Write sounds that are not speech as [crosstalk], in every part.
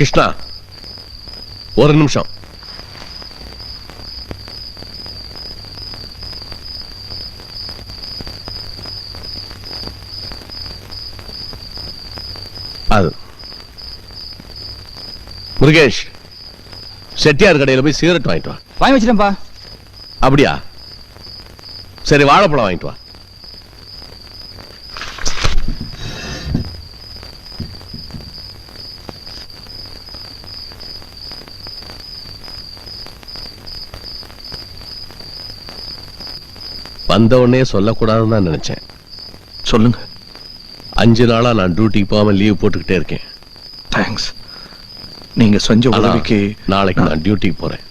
கிருஷ்ணா ஒரு நிமிஷம். அது. முருகேஷ் செட்டியார் கடையில் போய் சிகரெட் வாங்கிட்டு வா. வாங்கி வச்சிட்டேன்ப்பா அப்படியா? சரி வாழைப்பழம் வாங்கிட்டு வா. வந்த உடனே சொல்லக்கூடாதுன்னு தான் நினைச்சேன். சொல்லுங்க. அஞ்சு நாளா நான் டியூட்டிக்கு போகாம லீவ் போட்டுக்கிட்டே இருக்கேன். தேங்க்ஸ் நீங்க செஞ்ச உதவிக்கு நாளைக்கு நான் டியூட்டிக்கு போறேன்.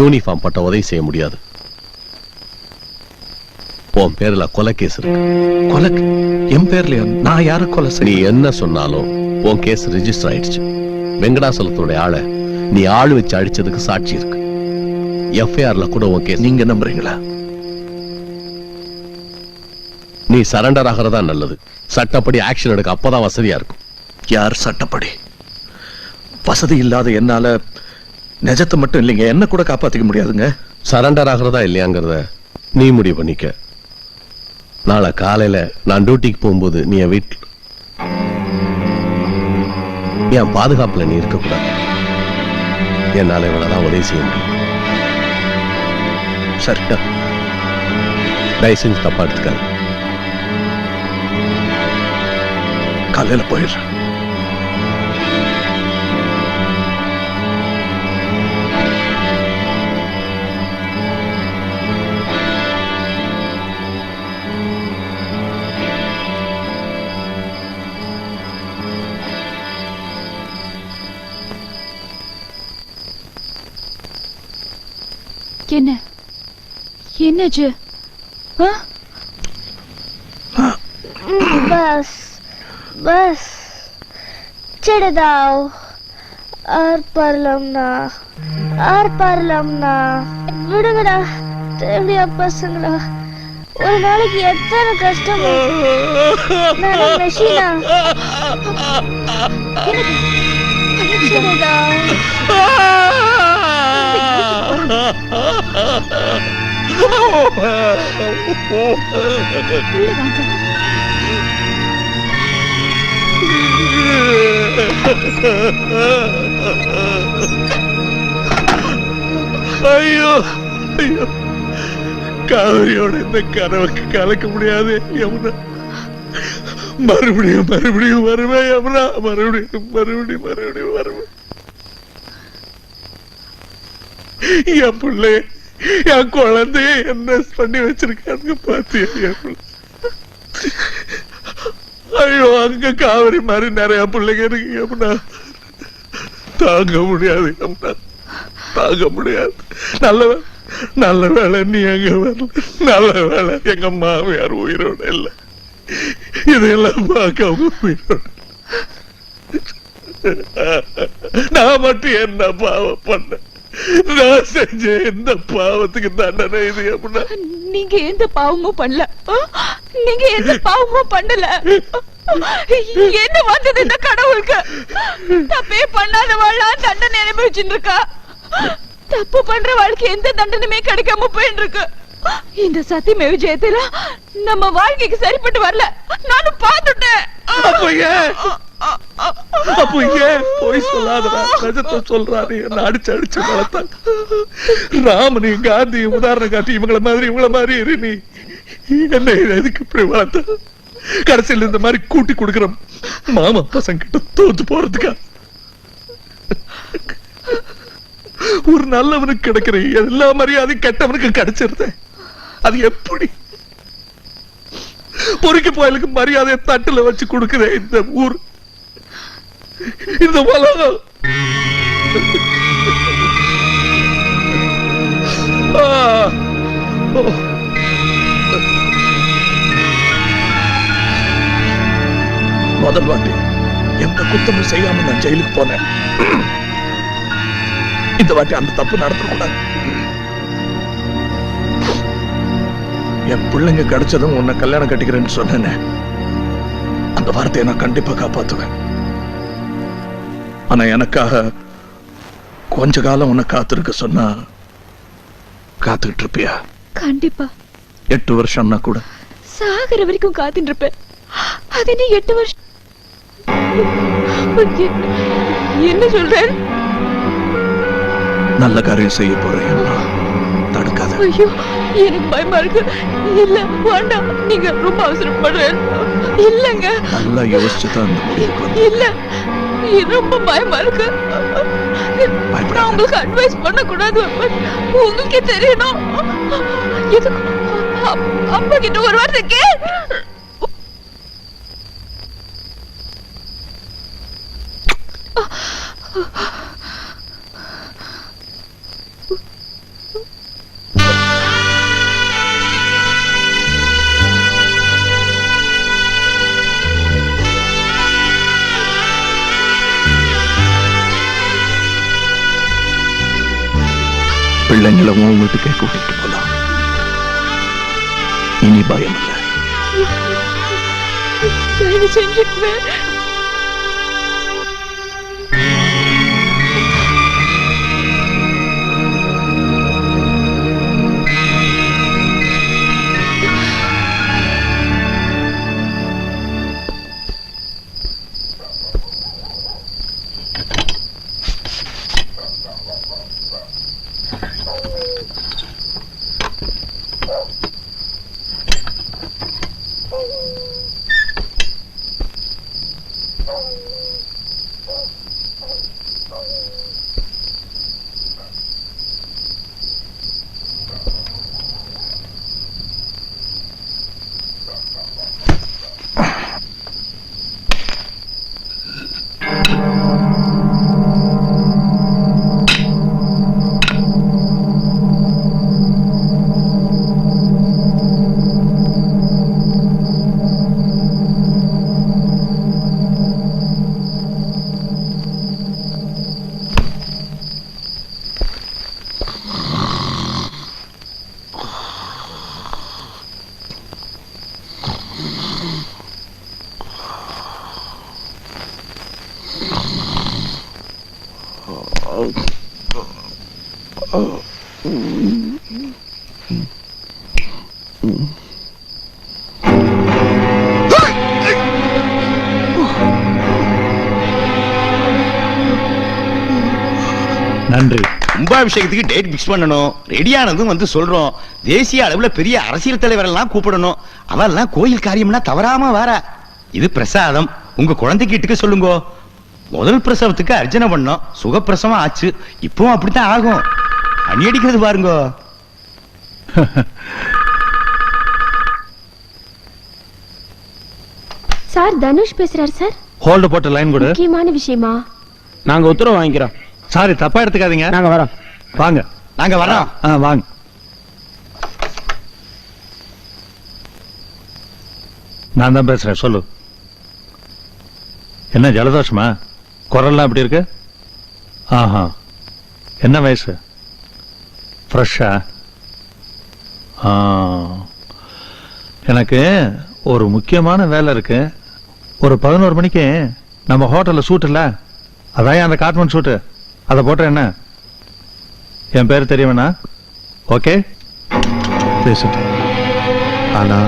யூனிஃபார்ம் பட்ட உதவி செய்ய முடியாது. உன் பேர்ல கொலை கேஸ் இருக்கு. கொலை? என் பேர்லயா? நான் யார கொலை நீ செய்ய என்ன சொன்னாலும் உன் கேஸ் ரெஜிஸ்டர் ஆயிடுச்சு. வெங்கடாசலத்தோட ஆளை நீ ஆள் வச்சு அடிச்சதுக்கு சாட்சி இருக்கு. எஃப்ஐஆர்ல கூட உன் கேஸ் நீங்க நம்புறீங்களா? நீ சரண்டர் ஆகிறதா நல்லது. சட்டப்படி ஆக்ஷன் எடுக்க அப்பதான் வசதியா இருக்கும். யார் சட்டப்படி? வசதி இல்லாத என்னால நிஜத்தை மட்டும் இல்லைங்க என்ன கூட காப்பாத்திக்க முடியாதுங்க. சரண்டர் ஆகிறதா இல்லையாங்கிறத நீ முடிவு பண்ணிக்க. நாளை காலையில நான் டியூட்டிக்கு போகும்போது நீ என் வீட்டில் என் பாதுகாப்புல நீ இருக்கக்கூடாது. என்னால இவ்வளவுதான் உதவி செய்ய முடியும். சரியா தயவு செஞ்சு தப்பா எடுத்துக்காது. காலையில போயிடுறேன் என்ன? என்னாச்சு? ஆ? बस बस ছেড়ে দাও আর পারলাম না আর পারলাম না விடுங்கடா தேவையா பசங்களா ஒரு நாளைக்கு எத்தனை கஷ்டம் நான் மெஷினா ছেড়ে দাও ஐயோ ஐயோ. காவிரியோட இந்த கனவுக்கு கலக்க முடியாது யமுனா. மறுபடியும் மறுபடியும் வருவேன் யமுனா. மறுபடியும் மறுபடியும் மறுபடியும் வருவேன் என் பிள்ளை என் குழந்தைய என்ன பண்ணி வச்சிருக்காங்க பாத்தியா என் பிள்ளை? ஐயோ அங்க காவிரி மாதிரி நிறைய பிள்ளைங்க இருக்கு அப்படின்னா தாங்க முடியாது அப்படின்னா தாங்க முடியாது. நல்ல வே- நல்ல வேலை நீ எங்க வரல. நல்ல வேலை எங்க மாமியார் உயிரோட இல்ல. இதெல்லாம் பார்க்க அவங்க உயிரோட. நான் மட்டும் என்ன பாவம் பண்ணேன். நான் செஞ்ச எந்த பாவத்துக்கு தண்டனை இது அப்படின்னா நீங்க எந்த பாவமும் பண்ணல? நீங்க எந்த பாவமும் பண்ணல. என்ன வந்தது இந்த கடவுளுக்கு? தப்பே பண்ணாதவாள்லாம் தண்டனை அனுபவிச்சுட்டு இருக்கா தப்பு பண்ற வாழ்க்கை எந்த தண்டனையுமே கிடைக்காம போயிட்டு இருக்கு இந்த சத்தியமே விஜயத்துல நம்ம வாழ்க்கைக்கு சரிப்பட்டு வரல. நானும் பார்த்துட்டேன். அப்போ ஏன் போய் சொல்லாதடா. ரஜத்தை சொல்றாரு. என்ன அடிச்சு அடிச்சு வளர்த்தாங்க ராமனி காந்தி உதாரண காட்டி இவங்கள மாதிரி இவங்கள மாதிரி இரு நீ. என்ன எதுக்கு இப்படி வளர்த்த? கடைசியில் இந்த மாதிரி கூட்டி கொடுக்கிற மாமா பசங்க கிட்ட தோத்து போறதுக்கா? ஒரு நல்லவனுக்கு கிடைக்கிற எல்லா மரியாதையும் கெட்டவனுக்கு கிடைச்சிருது. அது எப்படி? பொறுக்கி போயலுக்கு மரியாதையை தட்டுல வச்சு கொடுக்கிற இந்த ஊர். இந்த உலகம் முதல் வாட்டி எந்த குத்தமும் செய்யாம நான் ஜெயிலுக்கு போனேன். இந்த வாட்டி அந்த தப்பு நடத்தக்கூடாது. என் பிள்ளைங்க கிடைச்சதும் உன்னை கல்யாணம் கட்டிக்கிறேன்னு சொன்னேனே. அந்த வார்த்தையை நான் கண்டிப்பா காப்பாத்துவேன். ஆனா எனக்காக கொஞ்ச காலம் உன்னை காத்திருக்க சொன்னா காத்துக்கிட்டு இருப்பியா கண்டிப்பா. எட்டு வருஷம்னா கூட. சாகர வரைக்கும் காத்துட்டு இருப்பேன் அது நீ எட்டு வருஷம் என்ன- சொல்றேன்? நல்ல காரியம் செய்ய போறேன் தடுக்காத. ஐயோ எனக்கு பயமா இருக்கு. இல்ல வேண்டாம் நீங்க ரொம்ப அவசரப்படுறேன். இல்லங்க. நல்லா யோசிச்சு தான். இல்ல. ரொம்ப பயமா இருக்கு. நான் உங்களுக்கு அட்வைஸ் பண்ண கூடாது உங்களுக்கே தெரியணும். எதுக்கு? அப்பா கிட்ட ஒரு வார்த்தை கே பிள்ளைங்களை உன் வீட்டுக்கே கூட்டிட்டு போலாம். இனி பயம் இல்லை Oh, oh, oh. கும்பாபிஷேகத்துக்கு டேட் ஃபிக்ஸ் பண்ணணும். ரெடியானதும் வந்து சொல்றோம். தேசிய அளவுல பெரிய அரசியல் தலைவர் எல்லாம் கூப்பிடணும். அவெல்லாம் கோயில் காரியம்னா தவறாம வர. இது பிரசாதம். உங்க குழந்தைக்கு இட்டுக்க சொல்லுங்க. முதல் பிரசவத்துக்கு அர்ச்சனை பண்ணோம். சுகப்பிரசவம் ஆச்சு. இப்பவும் அப்படித்தான் ஆகும். அணி அடிக்கிறது பாருங்க. சார் தனுஷ் பேசுறாரு சார். ஹோல்டு போட்ட லைன் கொடு. முக்கியமான விஷயமா? நாங்க உத்தரவு வாங்கிக்கிறோம். சாரி தப்பா எடுத்துக்காதீங்க. நாங்க வரோம். வாங்க. நாங்க வர்றோம். ஆ வாங்க. நான் தான் பேசுறேன் சொல்லு. என்ன ஜலதோஷமா? குரல்லாம் எப்படி இருக்கு? ஆஹா. என்ன வயசு? ஃப்ரெஷ்ஷா ஆ. எனக்கு ஒரு முக்கியமான வேலை இருக்கு. ஒரு பதினோரு மணிக்கு நம்ம ஹோட்டல்ல சூட் இல்ல அதான் அந்த காட்மன் சூட்டு. அதை போட்ட என்ன? என் பேர் தெரியவனா ஓகே பேசிட்டேன் ஆனா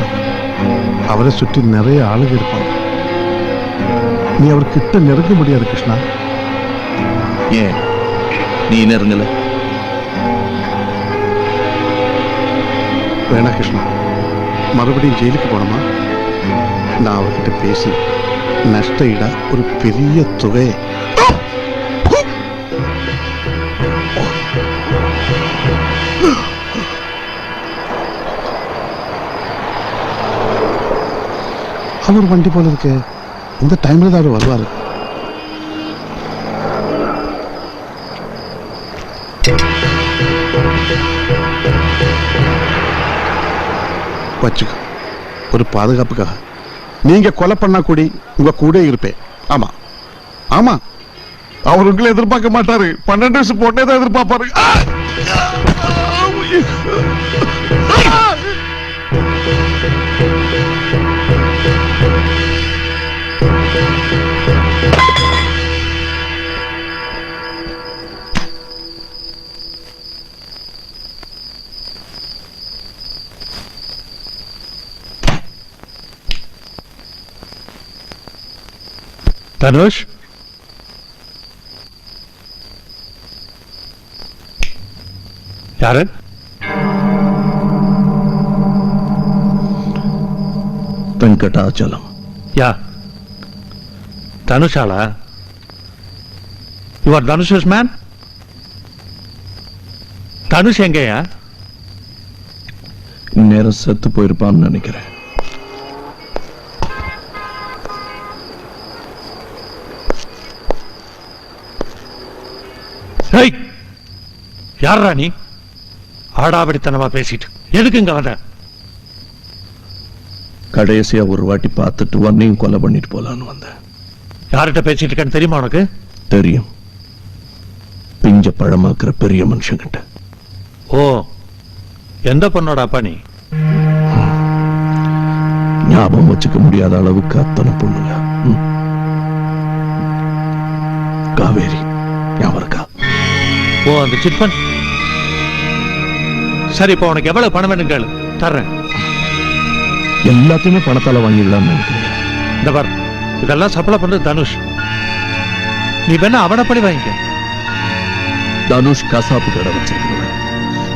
அவரை சுற்றி நிறைய ஆளுங்க இருப்பாங்க. நீ அவர் கிட்ட நெருங்க முடியாது கிருஷ்ணா. ஏன்? நீ நெருங்கல. வேணா கிருஷ்ணா. மறுபடியும் ஜெயிலுக்கு போனோமா நான் அவர்கிட்ட பேசி நஷ்ட ஈடா ஒரு பெரிய தொகையை ஒரு வண்டி போல இருக்கு. இந்த டைம்ல தான் அவர் வருவாரு. வச்சுக்கோ. ஒரு பாதுகாப்புக்காக. நீங்க கொலை பண்ணா கூடி உங்க கூட இருப்பேன். ஆமா. ஆமா. அவர் உங்களை எதிர்பார்க்க மாட்டாரு. பன்னெண்டு வயசு பொண்ணே தான் எதிர்பார்ப்பாரு. தனுஷ் யாரு வெங்கடாச்சலம் யா தனுஷாலா you are Dhanush's man Dhanush எங்கயா? இந்நேரம் செத்து போயிருப்பான்னு நினைக்கிறேன். யாரா நீ? ஆடாபடித்தனமா பேசிட்டு. எதுக்கு இங்க வந்த? கடைசியா ஒரு வாட்டி பார்த்துட்டு உன்னையும் கொலை பண்ணிட்டு போலான்னு வந்தேன். யார்கிட்ட பேசிட்டு இருக்கேன்னு தெரியுமா உனக்கு? தெரியும். பிஞ்ச பழமாக்குற பெரிய மனுஷங்கிட்ட. ஓ எந்த பொண்ணோட அப்பா நீ? ஞாபகம் வச்சுக்க முடியாத அளவுக்கு அத்தனை பொண்ணுங்க. காவேரி ஞாபகம் இருக்கா? ஓ அந்த சிட்பன் சரி இப்போ உனக்கு எவ்வளவு பணம் வேணும் கேளு. தர்றேன். எல்லாத்தையுமே பணத்தால நினைக்கிறேன் இந்த பார் இதெல்லாம் சப்ளை பண்றது தனுஷ். நீ வேணா அவனை படி வாங்கிக்க. தனுஷ் கசாப்பு கடை வச்சிருக்கிறவன்.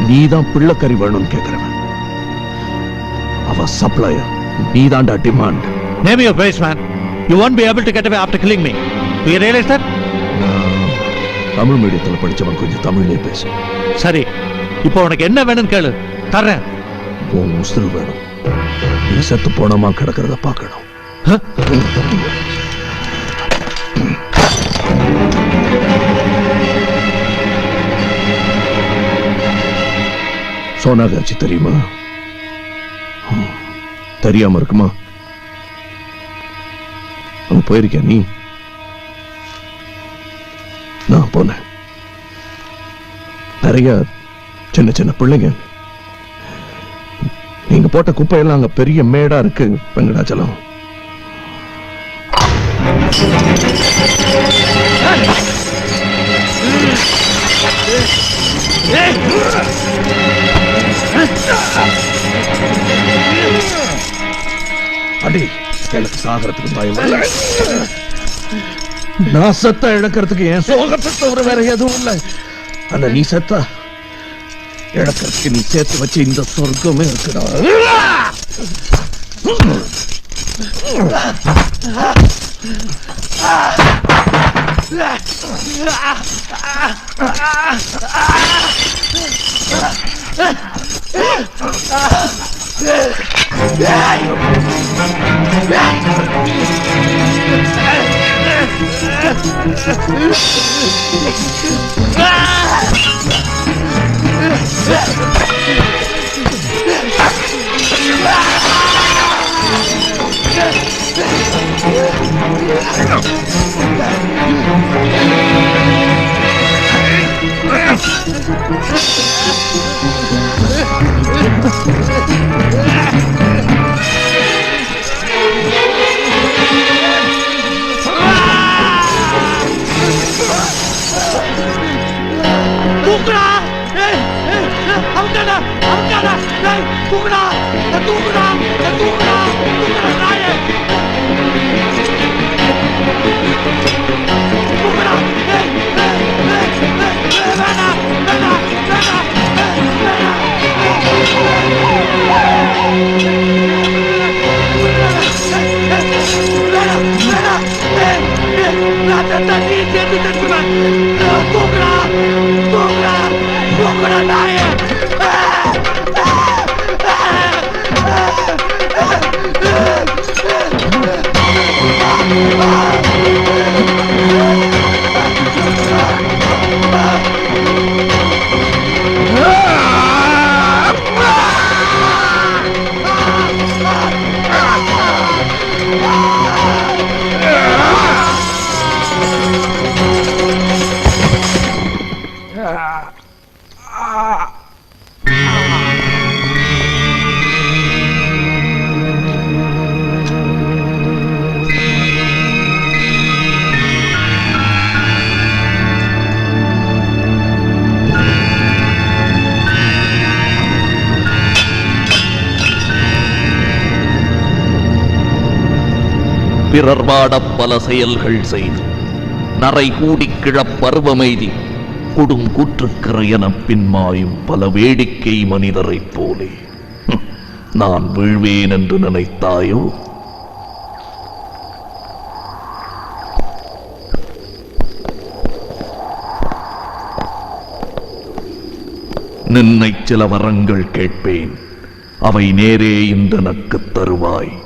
நீதான் பிள்ளைக்கறி வேணும்னு கேட்கிறவன் அவ supplier. நீதான்டா demand name your price man you be able to get away after killing me. Do you realize that Tamil மீடியத்துல படிச்சவன் கொஞ்சம் தமிழ்லயே பேசு. சரி. இப்போ உனக்கு என்ன வேணும்னு கேளு. தர்றேன். உன் உசுறு வேணும். நீ செத்து போனமா கிடக்கிறத பார்க்கணும். Huh? சோனாகாட்சி தெரியுமா. தெரியாம இருக்குமா? அங்க போயிருக்கியா நீ? நான் போனேன். நிறைய சின்ன சின்ன பிள்ளைங்க. நீங்க போட்ட குப்பையெல்லாம் அங்க பெரிய மேடா இருக்கு வெங்கடாச்சலம். அடி எனக்கு சாகரத்துக்கு பயம் நான் சத்தா இழக்கிறதுக்கு என் சோகத்தை தவிர வேற எதுவும் இல்லை. ஆனா நீ சத்தா ఎడపక్షి నీ చేతి వచ్చి ఇంత స్వర్గమే Ah! 으악! பிறர் வாடப் பல செயல்கள் செய்து நரை கூடி கிழப் பருவமைதி கொடுங்கூற்றுக்கிற எனப் பின்மாயும் பல வேடிக்கை மனிதரைப் போலே. நான் வீழ்வேன் என்று நினைத்தாயோ? நின்னைச் சில வரங்கள் கேட்பேன் அவை நேரே இந்தனக்குத் தருவாய்.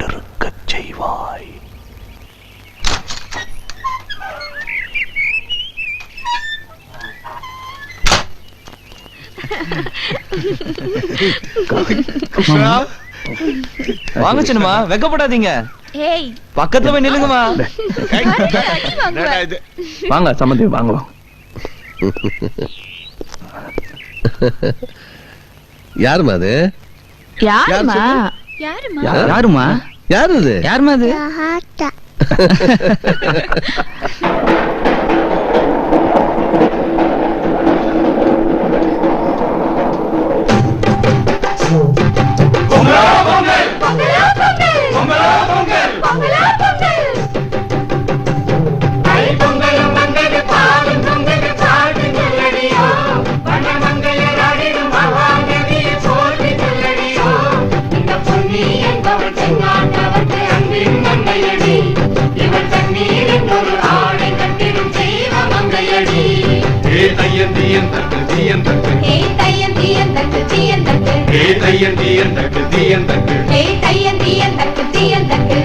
வாங்க சின்னமா வெக்கப்படாதீங்க. ஏய். பக்கத்துல போய் நில்லுங்கம்மா. வாங்க சம்மந்தி வாங்க வாங்க யாருமா அது? யாரும்மா? யாருமா யாருமா யாரு? அது? யாருமா அது? [laughs] ஹே தையன் தீயன் தக்கு தீயன் தக்கு. ஹே தையன் தீயன் தக்கு தீயன் தக்கு.